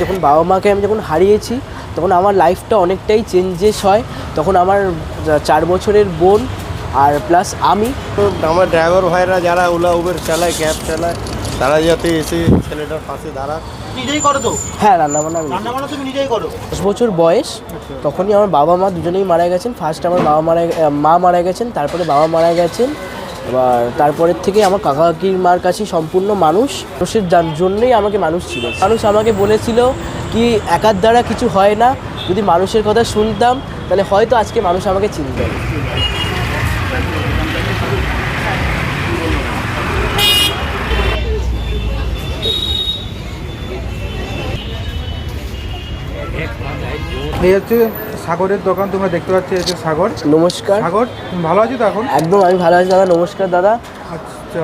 যখন বাবা মাকে আমি যখন হারিয়েছি তখন আমার লাইফটা অনেকটাই চেঞ্জেস হয়। তখন আমার চার বছরের বোন আর প্লাস আমি। তো আমার ড্রাইভার ভাইরা যারা ওলা উবের চালায় ক্যাব চালায় তারা যাতে এসে ছেলেটার পাশে নিজেই করো তো? হ্যাঁ রান্নাবান্না আমি রান্না বান্না তুমি নিজেই করো। দশ বছর বয়স তখনই আমার বাবা মা দুজনেই মারা গেছেন। ফার্স্ট আমার বাবা মারা গে- মা মারা গেছেন তারপরে বাবা মারা গেছেন। এবার তারপরের থেকে আমার কাকা কাকির মার কাছে সম্পূর্ণ মানুষ। মানুষের যার জন্যই আমাকে মানুষ ছিল। মানুষ আমাকে বলেছিল কি একার দ্বারা কিছু হয় না। যদি মানুষের কথা শুনতাম তাহলে হয়তো আজকে মানুষ আমাকে চিনত এই হচ্ছে সাগরের দোকান তোমরা দেখতে পাচ্ছ এই হচ্ছে সাগর। নমস্কার। সাগর তুমি ভালো আছো তো এখন? একদম আমি ভালো আছি দাদা নমস্কার দাদা। আচ্ছা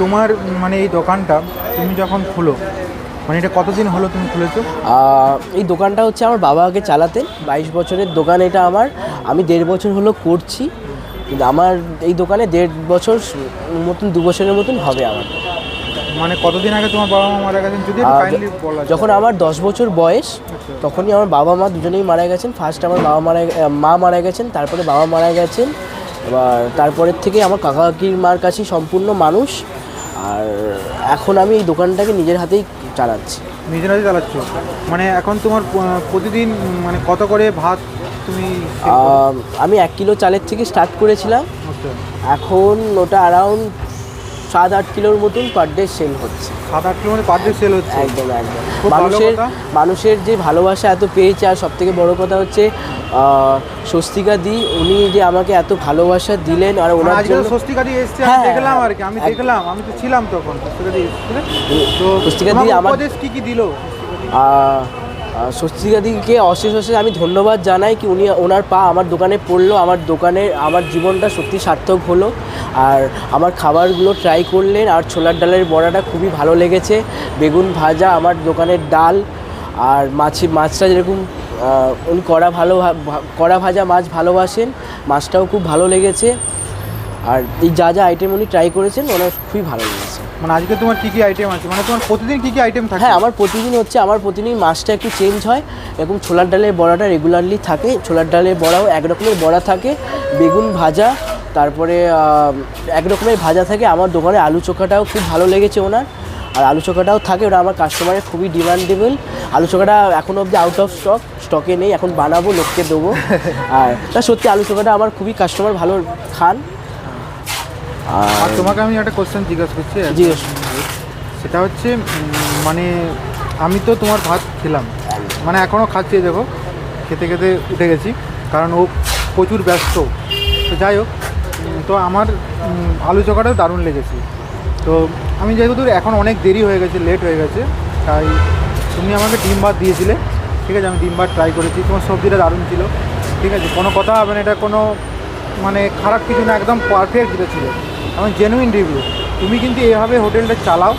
তোমার মানে এই দোকানটা তুমি যখন খুলো মানে এটা কতদিন হলো তুমি খুলেছো? এই দোকানটা হচ্ছে আমার বাবা আগে চালাতেন বাইশ বছরের দোকান এটা আমার। আমি দেড় বছর হলো করছি কিন্তু আমার এই দোকানে দেড় বছর মতন দু বছরের মতন হবে আমার। মানে কতদিন আগে তোমার বাবা মা মারা গেছেন? যদি কাইন্ডলি বলা যখন আমার দশ বছর বয়স তখনই আমার বাবা মা দুজনেই মারা গেছেন। ফার্স্ট আমার বাবা মারা মা মারা গেছেন তারপরে বাবা মারা গেছেন। এবার তারপরের থেকে আমার কাকা কাকির মার কাছেই সম্পূর্ণ মানুষ। আর এখন আমি এই দোকানটাকে নিজের হাতেই চালাচ্ছি। নিজের নিজে চালাচ্ছ? মানে এখন তোমার প্রতিদিন মানে কত করে ভাত তুমি আমি এক কিলো চালের থেকে স্টার্ট করেছিলাম। আচ্ছা। এখন ওটা অ্যারাউন্ড সাত আট কিলোর মতন পার ডে সেল হচ্ছে। সাত আট কিলো মানে পার ডে সেল হচ্ছে? একদম একদম। মানুষের মানুষের যে ভালোবাসা এত পেয়েছে আর সব থেকে বড় কথা হচ্ছে স্বস্তিকা দি উনি যে আমাকে এত ভালোবাসা দিলেন আর ওনার জন্য স্বস্তিকা দিয়ে এসছে আমি হ্যাঁ, দেখলাম হ্যাঁ, আর কি আমি দেখলাম আমি তো ছিলাম তখন স্বস্তিকা এসেছিলে। তো স্বস্তিকা দি আমার- উপদেশ কি কি দিলো? আহ, আহ, স্বস্তিকা দিকে অশেষ অশেষ আমি ধন্যবাদ জানাই কি উনি ওনার পা আমার দোকানে পড়ল আমার দোকানে আমার জীবনটা সত্যি সার্থক হলো। আর আমার খাবারগুলো ট্রাই করলেন আর ছোলার ডালের বড়াটা খুবই ভালো লেগেছে। বেগুন ভাজা আমার দোকানের ডাল আর মাছি মাছটা যেরকম উনি কড়া ভালো কড়া ভাজা মাছ ভালোবাসেন মাছটাও খুব ভালো লেগেছে। আর এই যা যা আইটেম উনি ট্রাই করেছেন ওনার খুবই ভালো লেগেছে। মানে আজকে তোমার কী কী আইটেম আছে? মানে তোমার প্রতিদিন কী কী আইটেম থাকে? হ্যাঁ আমার প্রতিদিন হচ্ছে আমার প্রতিদিন মাছটা একটু চেঞ্জ হয় এরকম ছোলার ডালের বড়াটা রেগুলারলি থাকে ছোলার ডালের বড়াও এক রকমের বড়া থাকে বেগুন ভাজা তারপরে এক রকমের ভাজা থাকে আমার দোকানে আলু চোখাটাও খুব ভালো লেগেছে ওনার আর আলু চোখাটাও থাকে ওটা আমার কাস্টমারের খুবই ডিমান্ডেবল আলু চোখাটা এখন অবধি আউট অফ স্টক স্টকে নেই এখন বানাবো লোককে দেবো। আর তা সত্যি আলু চোখাটা আমার খুবই কাস্টমার ভালো খান। আর তোমাকে আমি একটা কোশ্চেন জিজ্ঞাসা করছি জিজ্ঞেস সেটা হচ্ছে মানে আমি তো তোমার ভাত খেলাম। মানে এখনও খাচ্ছি দেখো খেতে খেতে উঠে গেছি কারণ ও প্রচুর ব্যস্ত। তো যাই হোক তো আমার আলু চোখাটাও দারুণ লেগেছে। তো আমি যেহেতু এখন অনেক দেরি হয়ে গেছে লেট হয়ে গেছে তাই তুমি আমাকে ডিম ভাত দিয়েছিলে। ঠিক আছে আমি ডিম ভাত ট্রাই করেছি তোমার সবজিটা দারুণ ছিল। ঠিক আছে কোনো কথা হবে না এটা কোনো মানে খারাপ কিছু না একদম পারফেক্ট যেটা ছিল। আমার জেনুইন রিভিউ তুমি কিন্তু এভাবে হোটেলটা চালাও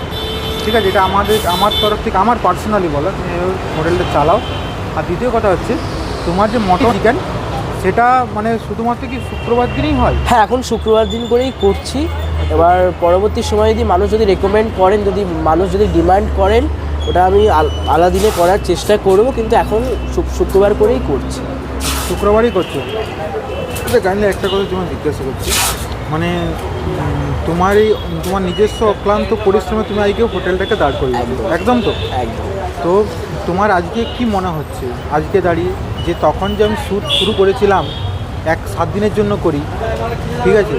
ঠিক আছে? এটা আমাদের আমার তরফ থেকে আমার পার্সোনালি বলো তুমি এইভাবে হোটেলটা চালাও। আর দ্বিতীয় কথা হচ্ছে তোমার যে মটন চিকেন সেটা মানে শুধুমাত্র কি শুক্রবার দিনই হয়? হ্যাঁ এখন শুক্রবার দিন করেই করছি। এবার পরবর্তী সময়ে যদি মানুষ যদি রেকমেন্ড করেন যদি মানুষ যদি ডিমান্ড করেন ওটা আমি আল- আলাদা দিনে করার চেষ্টা করব কিন্তু এখন শুক্রবার করেই করছি। শুক্রবারই করছ? আচ্ছা কাইন্ডলি একটা কথা তোমার জিজ্ঞাসা করছি। মানে তোমার এই তোমার নিজস্ব অক্লান্ত পরিশ্রমে তুমি আজকে হোটেলটাকে দাঁড় করিয়ে একদম। একদম তো? একদম। তো তোমার আজকে কি মনে হচ্ছে? আজকে দাঁড়িয়ে যে তখন যে আমি শ্যুট শুরু করেছিলাম এক সাত দিনের জন্য করি ঠিক আছে?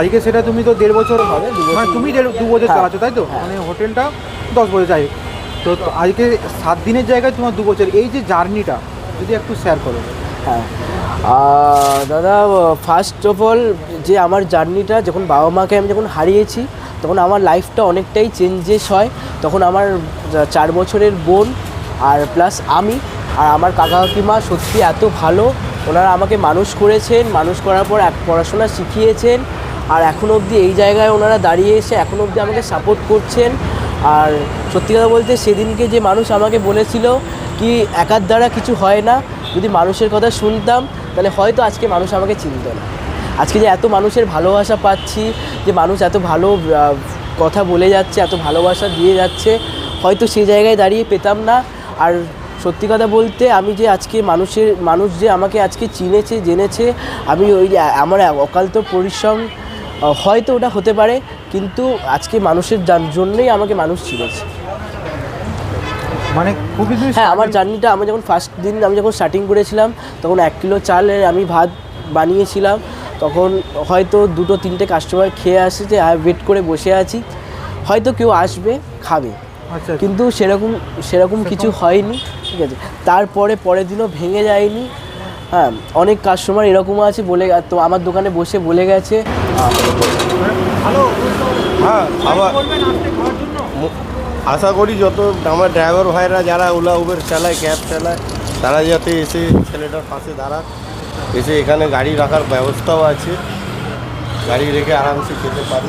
আজকে সেটা তুমি তো দেড় বছর হবে, মানে তুমি দেড় দু বছর হ্যাঁ, চালাচ্ছ তাই তো? হ্যাঁ। মানে হোটেলটা দশ বছর যাই তো আজকে সাত দিনের জায়গায় তোমার দু বছর। এই যে জার্নিটা যদি একটু শেয়ার করো। হ্যাঁ। দাদা ফার্স্ট অফ অল যে আমার জার্নিটা যখন বাবা মাকে আমি যখন হারিয়েছি, তখন আমার লাইফটা অনেকটাই চেঞ্জেস হয়। তখন আমার চার বছরের বোন, আর প্লাস আমি, আর আমার কাকা কাকিমা সত্যি এত ভালো। ওনারা আমাকে মানুষ করেছেন, মানুষ করার পর এক পড়াশোনা শিখিয়েছেন, আর এখন অবধি এই জায়গায় ওনারা দাঁড়িয়ে এসে এখন অবধি আমাকে সাপোর্ট করছেন। আর সত্যি কথা বলতে, সেদিনকে যে মানুষ আমাকে বলেছিল কি, একার দ্বারা কিছু হয় না যদি মানুষের কথা শুনতাম, তাহলে হয়তো আজকে মানুষ আমাকে চিনত না। আজকে যে এত মানুষের ভালোবাসা পাচ্ছি, যে মানুষ এত ভালো কথা বলে যাচ্ছে, এত ভালোবাসা দিয়ে যাচ্ছে, হয়তো সেই জায়গায় দাঁড়িয়ে পেতাম না। আর সত্যি কথা বলতে, আমি যে আজকে মানুষের, মানুষ যে আমাকে আজকে চিনেছে, জেনেছে, আমি ওই আমার অকান্ত পরিশ্রম হয়তো ওটা হতে পারে, কিন্তু আজকে মানুষের জন্যই আমাকে মানুষ চিনেছে। মানে খুবই হ্যাঁ আমার জার্নিটা আমি যখন ফার্স্ট দিন আমি যখন স্টার্টিং করেছিলাম তখন এক কিলো চালের আমি ভাত বানিয়েছিলাম। তখন হয়তো দুটো তিনটে কাস্টমার খেয়ে আসছে আর ওয়েট করে বসে আছি। হয়তো কেউ আসবে খাবে। আচ্ছা কিন্তু সেরকম সেরকম কিছু হয়নি ঠিক আছে? তারপরে পরের দিনও ভেঙে যায়নি। হ্যাঁ অনেক কাস্টমার এরকম আছে বলে তো আমার দোকানে বসে বলে গেছে। হ্যাঁ আবার মু- আশা করি যত আমার ড্রাইভার ভাইরা যারা ওলা উবের চালায় ক্যাব চালায়, তারা যাতে এসে ছেলেটার পাশে দাঁড়াক। এসে এখানে গাড়ি রাখার ব্যবস্থাও আছে। গাড়ি রেখে আরামসে খেতে পারে।